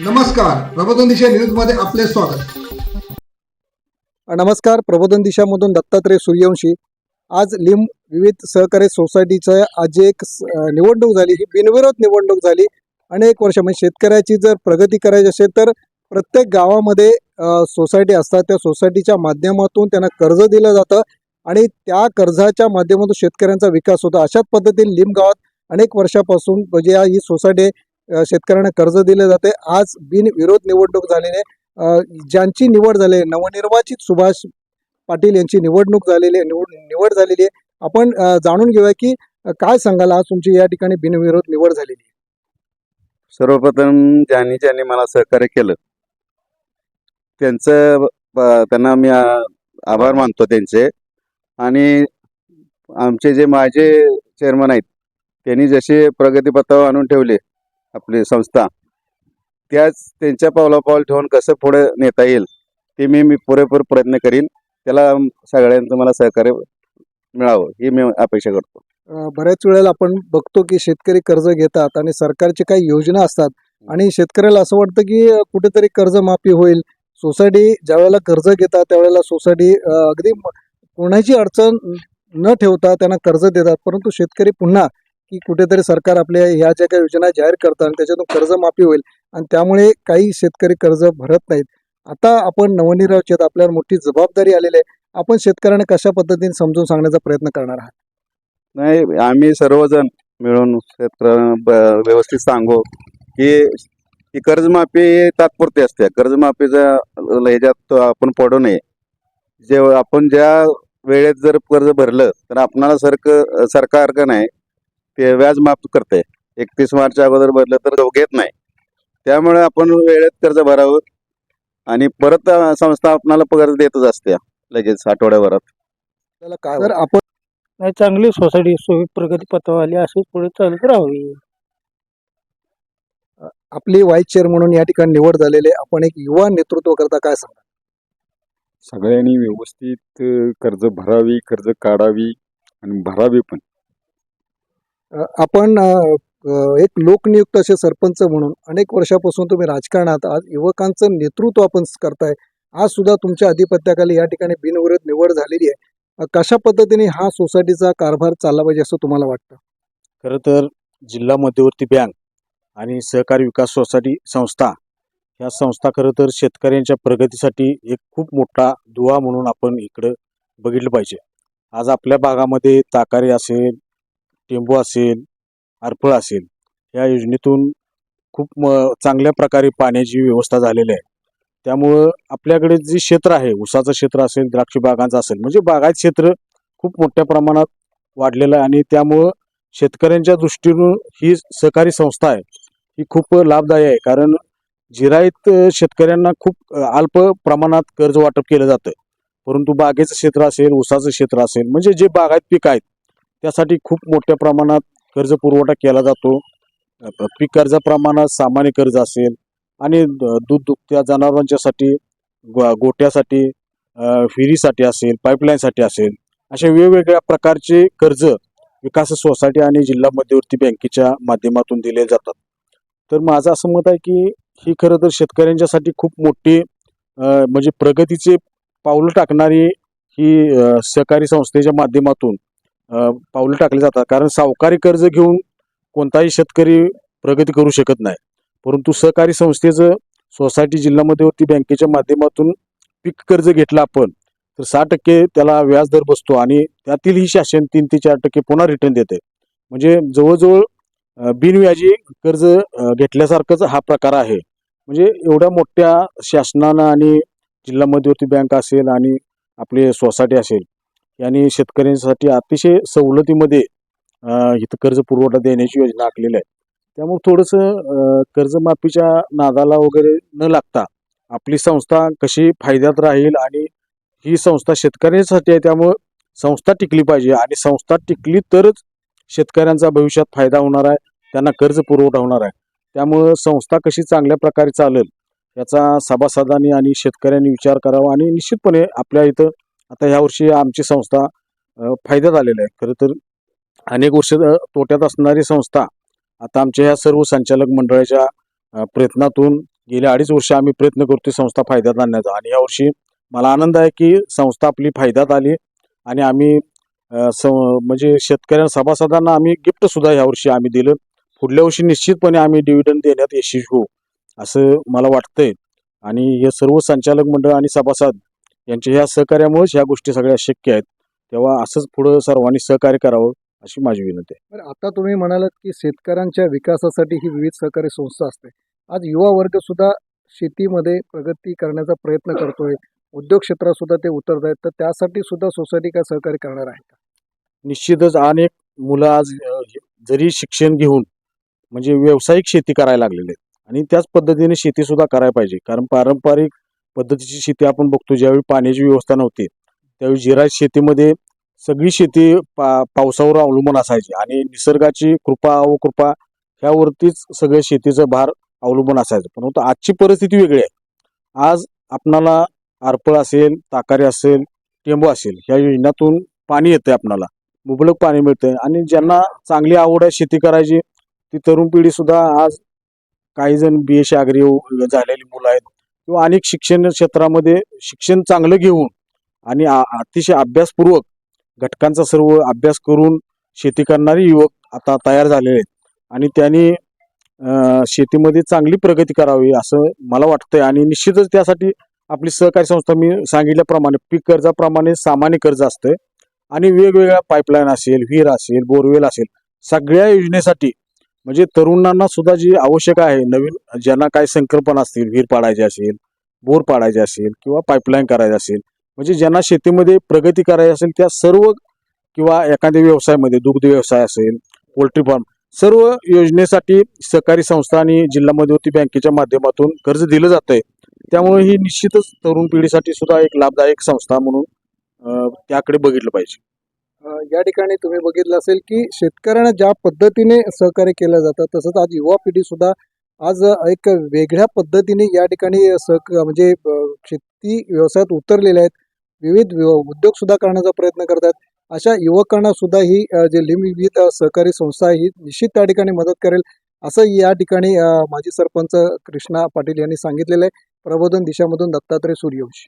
नमस्कार प्रबोधन दिशा न्यूजमध्ये आपले स्वागत. नमस्कार प्रबोधन दिशामधून दत्तात्रय सूर्यवंशी. आज लिंब विविध सहकारी सोसायटीचं आज एक निवडणूक झाली ही बिनविरोध निवडणूक झाली. अनेक वर्ष म्हणजे शेतकऱ्याची जर प्रगती करायची असेल तर प्रत्येक गावामध्ये सोसायटी असतात. त्या सोसायटीच्या माध्यमातून त्यांना कर्ज दिलं जातं आणि त्या कर्जाच्या माध्यमातून शेतकऱ्यांचा विकास होतो. अशाच पद्धतीने लिंब गावात अनेक वर्षापासून म्हणजे या- ही सोसायटी शेतकऱ्यांना कर्ज दिले जाते. आज बिनविरोध निवडणूक झालेली आहे. ज्यांची निवड झाली आहे नवनिर्वाचित सुभाष पाटील यांची निवडणूक झालेली आहे निवड निवड झालेली आहे. आपण जाणून घेऊया की काय सांगाल? आज तुमची या ठिकाणी बिनविरोध निवड झालेली आहे. सर्वप्रथम ज्यांनी ज्यांनी मला सहकार्य केलं त्यांचं त्यांना मी आभार मानतो त्यांचे. आणि आमचे जे माझे चेअरमन आहेत त्यांनी जसे प्रगतीपथावर आणून ठेवले आपली संस्था त्याच त्यांच्या पावला पाऊल ठेवून कसं पुढे नेता येईल ते मी मी पुरेपूर प्रयत्न करीन. त्याला सगळ्यांचं मला सहकार्य मिळावं ही मी अपेक्षा करतो. बऱ्याच वेळेला आपण बघतो की शेतकरी कर्ज घेतात आणि सरकारची काही योजना असतात आणि शेतकऱ्याला असं वाटतं की कुठेतरी कर्जमाफी होईल. सोसायटी ज्यावेळेला कर्ज घेतात त्यावेळेला सोसायटी अगदी कोणाची अडचण न ठेवता त्यांना कर्ज देतात. परंतु शेतकरी पुन्हा की कुठेतरी सरकार आपल्या ह्या ज्या काही योजना जाहीर करतात आणि त्याच्यातून कर्जमाफी होईल आणि त्यामुळे काही शेतकरी कर्ज भरत नाहीत. आता आपण नवनिर्वाचित आपल्यावर मोठी जबाबदारी आलेली आहे. आपण शेतकऱ्यांना कशा पद्धतीने समजून सांगण्याचा प्रयत्न करणार आहात? नाही आम्ही सर्वजण मिळून शेतकऱ्यांना ब- व्यवस्थित सांगू की ही कर्जमाफी तात्पुरती असते. कर्जमाफीचा ह्याच्यात आपण पडू नये. जे आपण ज्या वेळेत जर कर्ज भरलं तर आपणाला सरक सरकार का नाही. ते व्याज माफ करते एकतीस मार्च अगोदर भरलं तर घेत नाही. त्यामुळे आपण वेळेत कर्ज भरावं आणि परत संस्था आपणाला कर्ज देतच असते लगेच आठवड्याभरात. त्याला काय तर आपण नाही चांगली सोसायटी सोयी प्रगतीपथावर आली अशीच पुढे चालत राहावी. आपली व्हाईस चेअर म्हणून या ठिकाणी निवड झालेली आहे. आपण एक युवा नेतृत्व करता काय सांगा सगळ्यांनी व्यवस्थित कर्ज भरावी कर्ज काढावी आणि भरावी पण. आपण एक लोकनियुक्त असे सरपंच म्हणून अनेक वर्षापासून तुम्ही राजकारणात आज युवकांचं नेतृत्व आपण करताय. आज सुद्धा तुमच्या आधिपत्याखाली या ठिकाणी बिनविरोध निवड झालेली आहे. कशा पद्धतीने हा सोसायटीचा कारभार चालला पाहिजे असं तुम्हाला वाटतं? खरं तर जिल्हा मध्यवर्ती बँक आणि सहकारी विकास सोसायटी संस्था ह्या संस्था खरं तर शेतकऱ्यांच्या प्रगतीसाठी एक खूप मोठा दुवा म्हणून आपण इकडं बघितलं पाहिजे. आज आपल्या भागामध्ये ताकारी असेल टेंबू असेल आरफळ असेल या योजनेतून खूप म चांगल्या प्रकारे पाण्याची व्यवस्था झालेली आहे. त्यामुळं आपल्याकडे जे क्षेत्र आहे ऊसाचं क्षेत्र असेल द्राक्ष बागांचं असेल म्हणजे बागायत क्षेत्र खूप मोठ्या प्रमाणात वाढलेलं आहे आणि त्यामुळं शेतकऱ्यांच्या दृष्टीनं ही सहकारी संस्था आहे ही खूप लाभदायी आहे. कारण जिरायत शेतकऱ्यांना खूप अल्प प्रमाणात कर्ज वाटप केलं जातं परंतु बागेचं क्षेत्र असेल ऊसाचं क्षेत्र असेल म्हणजे जे बागायत पीक आहेत त्यासाठी खूप मोठ्या प्रमाणात कर्ज पुरवठा केला जातो. पीक कर्जाप्रमाणात सामान्य कर्ज असेल आणि दूध दुभत्या जनावरांच्यासाठी गो गोट्यासाठी विहिरीसाठी असेल पाईपलाईनसाठी असेल अशा वेगवेगळ्या प्रकारचे कर्ज विकास सोसायटी आणि जिल्हा मध्यवर्ती बँकेच्या माध्यमातून दिले जातात. तर माझं असं मत आहे की ही खरं तर शेतकऱ्यांच्यासाठी खूप मोठी म्हणजे प्रगतीचे पावलं टाकणारी ही सहकारी संस्थेच्या माध्यमातून पावलं टाकली जातात. कारण सावकारी कर्ज घेऊन कोणताही शेतकरी प्रगती करू शकत नाही. परंतु सहकारी संस्थेचं सोसायटी जिल्हा मध्यवर्ती बँकेच्या माध्यमातून पीक कर्ज घेतलं आपण तर सहा टक्के त्याला व्याजदर बसतो आणि त्यातीलही शासन तीन ते चार टक्के पुन्हा रिटर्न देते. म्हणजे जवळजवळ बिनव्याजी कर्ज घेतल्यासारखंच हा प्रकार आहे. म्हणजे एवढ्या मोठ्या शासनानं आणि जिल्हा मध्यवर्ती बँक असेल आणि आपली सोसायटी असेल यांनी शेतकऱ्यांसाठी अतिशय सवलतीमध्ये इथं कर्ज पुरवठा देण्याची योजना आखलेली आहे. त्यामुळे थोडंसं कर्जमाफीच्या नादाला वगैरे न लागता आपली संस्था कशी फायद्यात राहील आणि ही संस्था शेतकऱ्यांसाठी आहे त्यामुळं संस्था टिकली पाहिजे. आणि संस्था टिकली तरच शेतकऱ्यांचा भविष्यात फायदा होणार आहे त्यांना कर्ज पुरवठा होणार आहे. त्यामुळं संस्था कशी चांगल्या प्रकारे चालेल याचा सभासदांनी आणि शेतकऱ्यांनी विचार करावा आणि निश्चितपणे आपल्या इथं आता यावर्षी आमची संस्था फायद्यात आलेली आहे. खरं तर अनेक वर्ष तोट्यात असणारी संस्था आता आमच्या ह्या सर्व संचालक मंडळाच्या प्रयत्नातून गेल्या अडीच वर्ष आम्ही प्रयत्न करतो संस्था फायद्यात आणण्याचा. आणि यावर्षी मला आनंद आहे की संस्था आपली फायद्यात आली आणि आम्ही स म्हणजे शेतकऱ्यांना सभासदांना आम्ही गिफ्ट सुद्धा यावर्षी आम्ही दिलं. पुढल्या वर्षी निश्चितपणे आम्ही डिव्हिडंड देण्यात यशस्वी होऊ असं मला वाटतंय. आणि हे सर्व संचालक मंडळ आणि सभासद यांच्या ह्या सहकार्यामुळेच ह्या गोष्टी सगळ्या शक्य आहेत. तेव्हा असंच पुढं सर्वांनी सहकार्य करावं अशी माझी विनंती आहे. आता तुम्ही म्हणालात की शेतकऱ्यांच्या विकासासाठी ही विविध सहकारी संस्था असते. आज युवा वर्ग सुद्धा शेतीमध्ये प्रगती करण्याचा प्रयत्न करतोय. उद्योग क्षेत्रात सुद्धा ते उतरत आहेत तर त्यासाठी सुद्धा सोसायटी काय सहकार्य करणार आहे का? निश्चितच अनेक मुलं आज जरी शिक्षण घेऊन म्हणजे व्यावसायिक शेती करायला लागलेले आहेत. आणि त्याच पद्धतीने शेती सुद्धा करायला पाहिजे. कारण पारंपरिक पद्धतीची शेती आपण बघतो ज्यावेळी पाण्याची व्यवस्था नव्हती त्यावेळी जिरायत शेतीमध्ये सगळी शेती पा पावसावर अवलंबून असायची आणि निसर्गाची कृपा अवकृपा ह्यावरतीच सगळं शेतीचं भार अवलंबून असायचं. परंतु आजची परिस्थिती वेगळी आहे. आज आपणाला आरपळ असेल ताकारी असेल टेंबू असेल ह्या योजनातून पाणी येतं आपणाला. मुबलक पाणी मिळतंय आणि ज्यांना चांगली आवड आहे शेती करायची ती तरुण पिढीसुद्धा आज काही जण बी एस आगरी झालेली मुलं आहेत. किंवा अनेक शिक्षण क्षेत्रामध्ये शिक्षण चांगलं घेऊन आणि आ- अतिशय अभ्यासपूर्वक घटकांचा सर्व अभ्यास करून शेती करणारे युवक आता तयार झालेले आहेत. आणि त्यांनी शेतीमध्ये चांगली प्रगती करावी असं मला वाटतंय. आणि निश्चितच त्यासाठी आपली सहकारी संस्था मी सांगितल्याप्रमाणे पीक कर्जाप्रमाणे सामान्य कर्ज असतंय. आणि वेगवेगळ्या पाईपलाईन असेल विहीर असेल बोरवेल असेल सगळ्या योजनेसाठी म्हणजे तरुणांना सुद्धा जी आवश्यक आहे नवीन ज्यांना काही संकल्पना असतील विहीर पाडायची असेल बोर पाडायचे असेल किंवा पाईपलाईन करायची असेल म्हणजे ज्यांना शेतीमध्ये प्रगती करायची असेल त्या सर्व किंवा एखाद्या व्यवसायामध्ये दुग्ध व्यवसाय असेल पोल्ट्री फार्म सर्व योजनेसाठी सहकारी संस्था आणि जिल्हा मध्यवर्ती बँकेच्या माध्यमातून कर्ज दिलं जात आहे त्यामुळे ही निश्चितच तरुण पिढीसाठी सुद्धा एक लाभदायक संस्था म्हणून त्याकडे बघितलं पाहिजे. या ठिकाणी तुम्ही बघितलं असेल की शेतकऱ्यांना ज्या पद्धतीने सहकार्य केलं जातं तसंच आज युवा पिढी सुद्धा आज एक वेगळ्या पद्धतीने या ठिकाणी सहक म्हणजे शेती व्यवसायात उतरलेले आहेत. विविध उद्योग सुद्धा करण्याचा प्रयत्न करतात. अशा युवकांना सुद्धा ही जे लिम विविध सहकारी संस्था आहे ही निश्चित त्या ठिकाणी मदत करेल. असं या ठिकाणी माजी सरपंच कृष्णा पाटील यांनी सांगितलेलं आहे. प्रबोधन दिशामधून दत्तात्रय सूर्यवंशी.